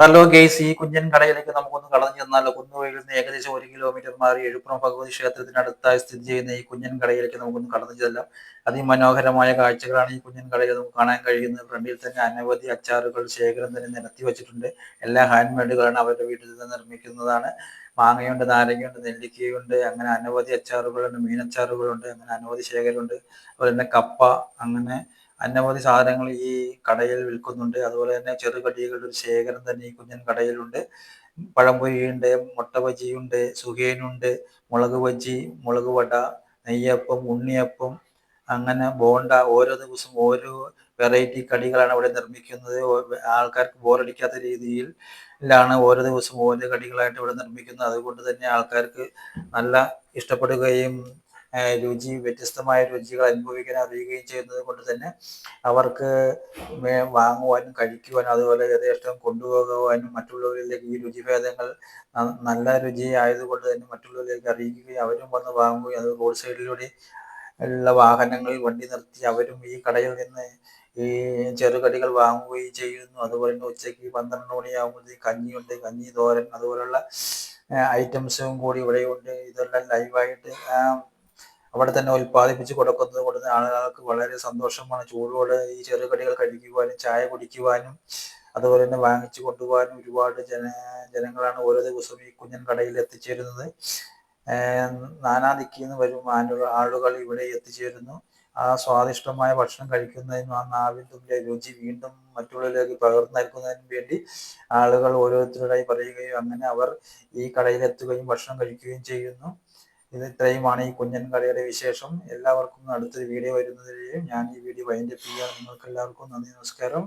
Hello guys ഈ കുഞ്ഞൻ കടയിലേക്ക് നമുക്കൊന്ന് കടന്നു ചെന്നാലോ കുന്നുവയിൽ നിന്ന് ഏകദേശം ഒരു കിലോമീറ്റർ മാറി എഴുപ്പുറം ഭഗവതി ക്ഷേത്രത്തിനടുത്തായി സ്ഥിതി ചെയ്യുന്ന ഈ കുഞ്ഞൻ കടയിലേക്ക് നമുക്കൊന്ന് കടന്നു ചെല്ലാം. അതിമനോഹരമായ കാഴ്ചകളാണ് ഈ കുഞ്ഞൻ കടയിൽ നമുക്ക് കാണാൻ കഴിയുന്നത്. ഫ്രണ്ടിൽ തന്നെ അനവധി അച്ചാറുകൾ ശേഖരം തന്നെ നിരത്തി വെച്ചിട്ടുണ്ട്. എല്ലാ ഹാൻഡ് മെയ്ഡുകളാണ് അവരുടെ വീട്ടിൽ നിന്ന് നിർമ്മിക്കുന്നതാണ്. മാങ്ങയുണ്ട് നാരങ്ങയുണ്ട് നെല്ലിക്കയുണ്ട് അങ്ങനെ അനവധി അച്ചാറുകളുണ്ട് മീനച്ചാറുകളുണ്ട് അങ്ങനെ അനവധി ശേഖരമുണ്ട്. അതുപോലെ തന്നെ കപ്പ അങ്ങനെ അനവധി സാധനങ്ങൾ ഈ കടയിൽ വിൽക്കുന്നുണ്ട്. അതുപോലെ തന്നെ ചെറുകടികളുടെ ഒരു ശേഖരം തന്നെ ഈ കുഞ്ഞൻ കടയിലുണ്ട്. പഴംപൊരിയുണ്ട് മുട്ട ബജിയുണ്ട് സുഖേനുണ്ട് മുളക് ബജി മുളക് വട നെയ്യപ്പം ഉണ്ണിയപ്പം അങ്ങനെ ബോണ്ട. ഓരോ ദിവസം ഓരോ വെറൈറ്റി കടികളാണ് ഇവിടെ നിർമ്മിക്കുന്നത്. ആൾക്കാർക്ക് ബോറടിക്കാത്ത രീതിയിലാണ് ഓരോ ദിവസവും ഓരോ കടികളായിട്ട് ഇവിടെ നിർമ്മിക്കുന്നത്. അതുകൊണ്ട് തന്നെ ആൾക്കാർക്ക് നല്ല ഇഷ്ടപ്പെടുകയും രുചി വ്യത്യസ്തമായ രുചികൾ അനുഭവിക്കാൻ അറിയുകയും ചെയ്യുന്നത് കൊണ്ട് തന്നെ അവർക്ക് വാങ്ങുവാനും കഴിക്കുവാനും അതുപോലെ യഥേഷ്ടം കൊണ്ടുപോകുവാനും മറ്റുള്ളവരിലേക്ക് ഈ രുചിഭേദങ്ങൾ നല്ല രുചി ആയതുകൊണ്ട് തന്നെ മറ്റുള്ളവരിലേക്ക് അറിയിക്കുകയും അവരും വന്ന് വാങ്ങുകയും അത് റോഡ് സൈഡിലൂടെ ഉള്ള വാഹനങ്ങളിൽ വണ്ടി നിർത്തി അവരും ഈ കടയിൽ നിന്ന് ഈ ചെറുകടികൾ വാങ്ങുകയും ചെയ്യുന്നു. അതുപോലെ തന്നെ ഉച്ചയ്ക്ക് പന്ത്രണ്ട് മണിയാകുമ്പോഴത്തേക്ക് കഞ്ഞിയുണ്ട് കഞ്ഞി തോരൻ അതുപോലുള്ള ഐറ്റംസും കൂടി ഇവിടെയുണ്ട്. ഇതെല്ലാം ലൈവായിട്ട് അവിടെ തന്നെ ഉൽപ്പാദിപ്പിച്ച് കൊടുക്കുന്നത് കൊണ്ട് ആളുകൾക്ക് വളരെ സന്തോഷമാണ്. ചൂടോടെ ഈ ചെറുകടികൾ കഴിക്കുവാനും ചായ കുടിക്കുവാനും അതുപോലെ തന്നെ വാങ്ങിച്ചു കൊണ്ടുപോകാനും ഒരുപാട് ജന ജനങ്ങളാണ് ഓരോ ദിവസവും ഈ കുഞ്ഞൻ കടയിൽ എത്തിച്ചേരുന്നത്. നാനാ ദിക്കിൽ നിന്ന് വരും ആളുകൾ ഇവിടെ എത്തിച്ചേരുന്നു. ആ സ്വാദിഷ്ടമായ ഭക്ഷണം കഴിക്കുന്നതിനും ആ തുമ്പിയ രുചി വീണ്ടും മറ്റുള്ളവരിലേക്ക് പകർന്നു നൽകുന്നതിനും വേണ്ടി ആളുകൾ ഓരോരുത്തരുടായി പറയുകയും അങ്ങനെ അവർ ഈ കടയിൽ എത്തുകയും ഭക്ഷണം കഴിക്കുകയും ചെയ്യുന്നു. ഇത് ഇത്രയുമാണ് ഈ കുഞ്ഞൻ കളിയുടെ വിശേഷം. എല്ലാവർക്കും അടുത്തൊരു വീഡിയോ വരുന്നതിലെയും ഞാൻ ഈ വീഡിയോ വൈൻഡപ്പ് ചെയ്യാം നിങ്ങൾക്ക് എല്ലാവർക്കും നന്ദി നമസ്കാരം.